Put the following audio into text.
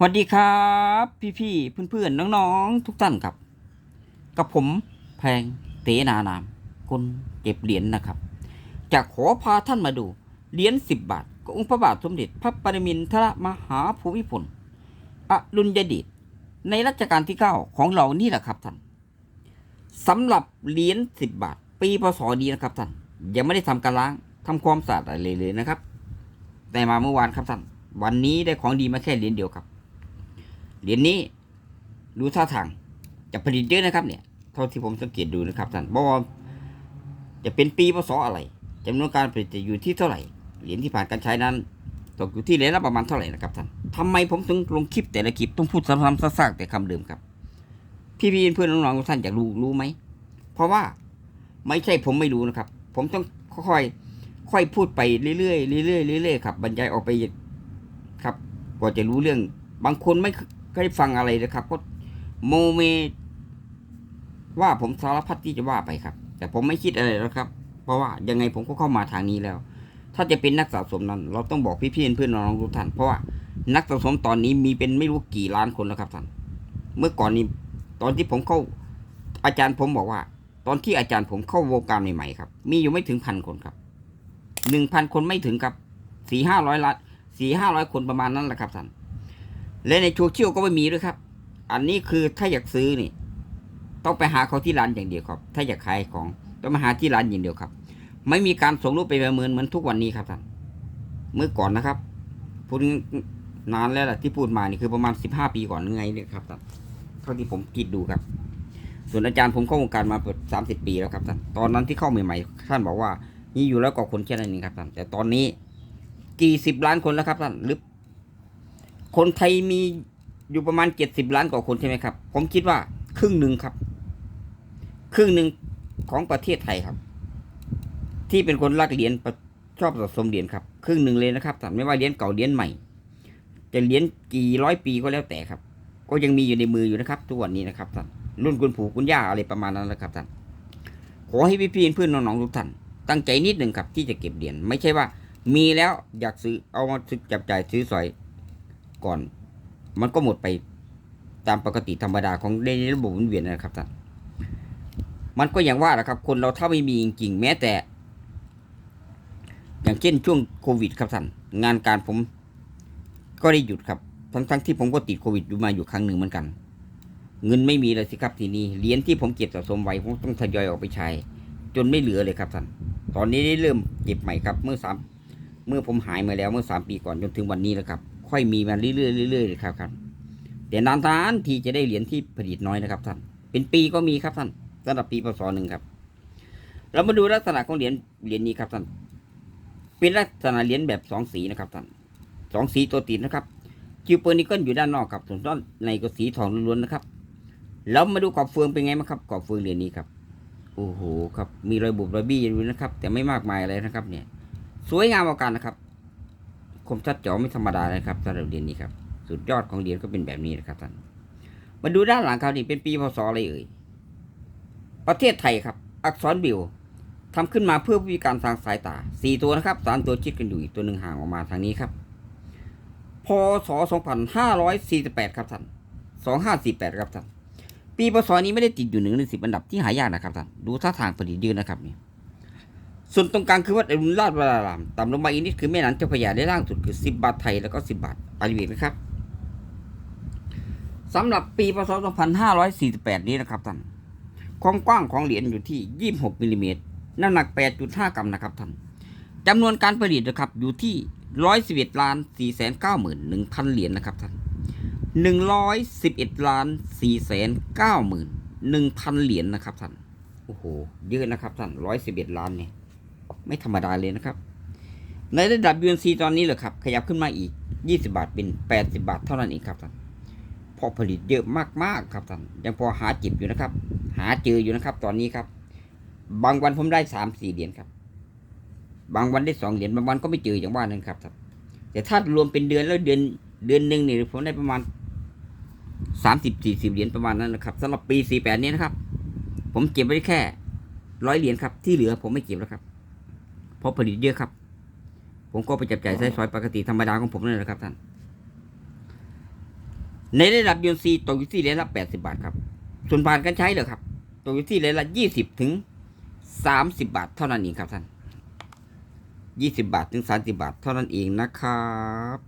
สวัสดีครับ พี่ๆเพื่อนๆน้องๆทุกท่านครับ กับผมแพงเตนานามคนเก็บเหรียญนะครับ จะขอพาท่านมาดูเหรียญสิบบาทขององค์พระบาทสมเด็จพระปรมินทรมหาภูมิพลอดุลยเดชในรัชกาลที่เก้าของเรานี่แหละครับท่านสำหรับเหรียญสิบบาท ปีพศนี้นะครับท่านยังไม่ได้ทำการล้างทำความสะอาดอะไรเลยนะครับ แต่มาเมื่อวานครับท่านวันนี้ได้ของดีมาแค่เหรียญเดียวครับ เหรียญนี้ดูท่าทางจะผลิตเยอะนะครับเนี่ยเท่าที่ผมสังเกตดูนะครับท่านบอกว่าจะเป็นปีพศอะไรจำนวนการผลิตจะอยู่ที่เท่าไหร่เหรียญที่ผ่านการใช้นั้นตกอยู่ที่เหรียญละประมาณเท่าไหร่นะครับท่านทำไมผมถึงลงคลิปแต่ละคลิปต้องพูดซ้ำๆซากๆแต่คำเดิมครับพี่ๆเพื่อนน้องๆท่านอยากรู้รู้ไหมเพราะว่าไม่ใช่ผมไม่รู้นะครับ ผมต้องค่อยๆค่อยพูดไปเรื่อยๆเรื่อยๆเรื่อยๆครับบรรยายออกไปครับกว่าจะรู้เรื่อง บางคนไม่ เคยฟังอะไรเลยครับ ก็โมเม ว่าผมสารพัดที่จะว่าไปครับ แต่ผมไม่คิดอะไรแล้วครับ เพราะว่ายังไงผมก็เข้ามาทางนี้แล้ว ถ้าจะเป็นนักสะสมนั้น เราต้องบอกพี่ๆเพื่อนๆน้องๆทุกท่านเพราะว่านักสะสมตอนนี้มีเป็นไม่รู้กี่ล้านคนแล้วครับท่านเมื่อก่อนนี้ตอนที่ผมเข้าอาจารย์ผมบอกว่า ตอนที่อาจารย์ผมเข้าวงการใหม่ๆครับ มีอยู่ไม่ถึงพันคนครับหนึ่งพันคนไม่ถึงครับสี่ห้าร้อยล้านสี่ห้าร้อยคนประมาณนั้นแหละครับท่าน และในโซเชียลก็ไม่มีด้วยครับ อันนี้คือถ้าอยากซื้อนี่ ต้องไปหาเขาที่ร้านอย่างเดียวครับ ถ้าอยากขายของต้องมาหาที่ร้านอย่างเดียวครับ ไม่มีการส่งรูปไปประเมินเหมือนทุกวันนี้ครับท่านเมื่อก่อนนะครับพูดนานแล้วแหละที่พูดมานี่คือประมาณสิบห้าปีก่อนหรือไงเนี่ยครับท่านเท่าที่ผมคิดดูครับ ส่วนอาจารย์ผมเข้าวงการมาเปิดสามสิบปีแล้วครับท่านตอนนั้นที่เข้าใหม่ๆท่านบอกว่านี่อยู่แล้วก็คนแค่นั้นเองครับท่านแต่ตอนนี้กี่สิบล้านคนแล้วครับท่านหรือ คนไทยมีอยู่ประมาณเจ็ดสิบล้านกว่าคนใช่ไหมครับ ผมคิดว่าครึ่งหนึ่งครับ ครึ่งหนึ่งของประเทศไทยครับ ที่เป็นคนรักเหรียญชอบสะสมเหรียญครับ ครึ่งหนึ่งเลยนะครับท่านไม่ว่าเหรียญเก่าเหรียญใหม่ จะเหรียญกี่ร้อยปีก็แล้วแต่ครับ ก็ยังมีอยู่ในมืออยู่นะครับทุกวันนี้นะครับท่านรุ่นคุณปู่คุณย่าอะไรประมาณนั้นแหละครับท่านขอให้พี่พี่เพื่อนน้องๆทุกท่านตั้งใจนิดหนึ่งครับที่จะเก็บเหรียญไม่ใช่ว่า มีแล้วอยากซื้อเอามาซื้อจับจ่ายซื้อสอย ก่อน มันก็หมดไปตามปกติธรรมดาของในระบบหมุนเวียนนะครับท่านมันก็อย่างว่าแหละครับ คนเราถ้าไม่มีจริงๆแม้แต่ อย่างเช่นช่วงโควิดครับท่านงานการผมก็ได้หยุดครับ ทั้งๆที่ผมก็ติดโควิดอยู่มาอยู่ครั้งหนึ่งเหมือนกัน เงินไม่มีเลยสิครับทีนี้เหรียญที่ผมเก็บสะสมไว้ผมต้องทยอยออกไปใช้ จนไม่เหลือเลยครับท่านตอนนี้ได้เริ่มเก็บใหม่ครับ เมื่อสามเมื่อผมหายมาแล้วเมื่อสามปีก่อนจนถึงวันนี้แล้วครับ ค่อยมีมาเรื่อยๆเรื่อยๆเลยครับครับแต่นานๆทีจะได้เหรียญที่ผลิตน้อยนะครับท่านเป็นปีก็มีครับท่านสำหรับปีพศหนึ่งครับ เรามาดูลักษณะของเหรียญเหรียญนี้ครับท่านเป็นลักษณะเหรียญแบบสองสีนะครับท่านสองสีตัวติดนะครับคิวเปอร์นิเกิลอยู่ด้านนอกครับส่วนด้านในก็สีทองล้วนๆนะครับแล้วมาดูขอบเฟืองเป็นไงบ้างครับขอบเฟืองเหรียญนี้ครับโอ้โหครับมีรอยบุบรอยบี้อยู่นะครับ แต่ไม่มากมายอะไรนะครับ เนี่ย สวยงามเอาการนะครับ คมชัดเจ๋อไม่ธรรมดานะครับสำหรับเหรียญนี้ครับ สุดยอดของเหรียญก็เป็นแบบนี้นะครับท่าน มาดูด้านหลังครับนี่เป็นปีพศอะไรเอ่ย ประเทศไทยครับ อักษรบิวทำขึ้นมาเพื่อผู้พิการทางสายตาสี่ตัวนะครับสามตัวชิดกันอยู่อีกตัวหนึ่งห่างออกมาทางนี้ครับ พศสองพันห้าร้อยสี่สิบแปดครับท่านสองห้าสี่แปดครับท่าน ปีพศนี้ไม่ได้ติดอยู่หนึ่งในสิบอันดับที่หายากนะครับท่าน ดูท่าทางผลิยืนนะครับนี่ ส่วนตรงกลางคือวัดอรุณราชวรารามต่ำลงมาอีกนิดคือแม่น้ำเจ้าพระยาได้ล่างสุดคือสิบบาทไทยแล้วก็สิบบาทปาริเวกนะครับสำหรับปีพศ 2548 นี้นะครับท่านความกว้างของเหรียญอยู่ที่ 26มิลลิเมตรน้ำหนัก 8.5 กรัมนะครับท่านจำนวนการผลิตนะครับอยู่ที่ 111ล้าน491,000 เหรียญนะครับท่าน111ล้าน491,000 เหรียญนะครับท่านโอ้โหเยอะนะครับท่าน111 ล้านเนี่ย ไม่ธรรมดาเลยนะครับ ในระดับ UNC ตอนนี้เหรอครับ ขยับขึ้นมาอีก 20 บาทเป็น 80 บาทเท่านั้นเองครับท่านพอผลิตเยอะมากๆครับท่านยังพอหาจิบอยู่นะครับ หาเจออยู่นะครับ ตอนนี้ครับ บางวันผมได้สามสี่เหรียญครับ บางวันได้สองเหรียญบางวันก็ไม่เจออย่างว่านั้นครับท่านแต่ถ้ารวมเป็นเดือนแล้วเดือนเดือนหนึ่งเนี่ยผมได้ประมาณสามสิบสี่สิบเหรียญประมาณนั้นนะครับสำหรับปีสี่แปดนี้นะครับ ผมเก็บไว้แค่ร้อยเหรียญครับที่เหลือผมไม่เก็บแล้วครับ เพราะผลิตเยอะครับ ผมก็ไปจับจ่ายใช้สอยปกติธรรมดาของผมนั่นแหละครับท่าน ในระดับยูนซีตกอยู่ที่เหรียญละแปดสิบาทครับ ส่วนผ่านการใช้เหรอครับตกอยู่ที่เหรียญละยี่สิบถึงสามสิบาทเท่านั้นเองครับท่านยี่สิบาทถึงสามสิบาทเท่านั้นเองนะครับ